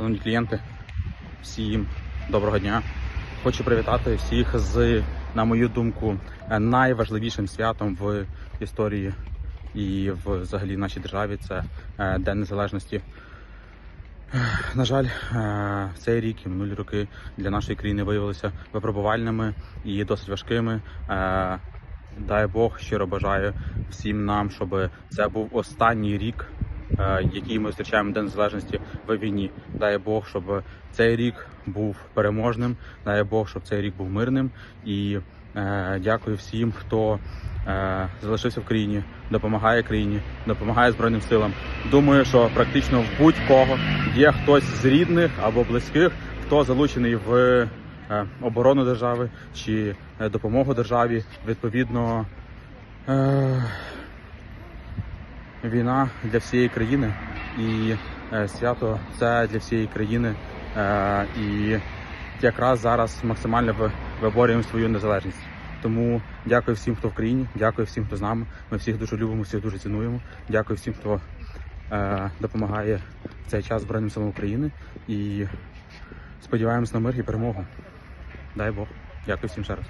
шановні клієнти, всім доброго дня. Хочу привітати всіх з, на мою думку, найважливішим святом в історії і в взагалі нашій державі. Це е, День Незалежності. На жаль, е, цей рік і минулі роки для нашої країни виявилися випробувальними і досить важкими. Е, Дай Бог щиро бажаю всім нам, щоб це був останній рік, е, який ми зустрічаємо День Незалежності в війні. Дай Бог, щоб цей рік був переможним. Дай Бог, щоб цей рік був мирним. І е, дякую всім, хто е, залишився в країні, допомагає країні, допомагає Збройним силам. Думаю, що практично в будь-кого є хтось з рідних або близьких, хто залучений в оборону держави чи допомогу державі. Відповідно, війна для всієї країни і е, свято це для всієї країни. Е, І якраз зараз максимально виборюємо свою незалежність. Тому дякую всім, хто в країні, дякую всім, хто з нами. Ми всіх дуже любимо, всіх дуже цінуємо. Дякую всім, хто е, допомагає в цей час Збройним силам України. І сподіваємось на мир і перемогу. Дай Бог. Дякую всім ще раз.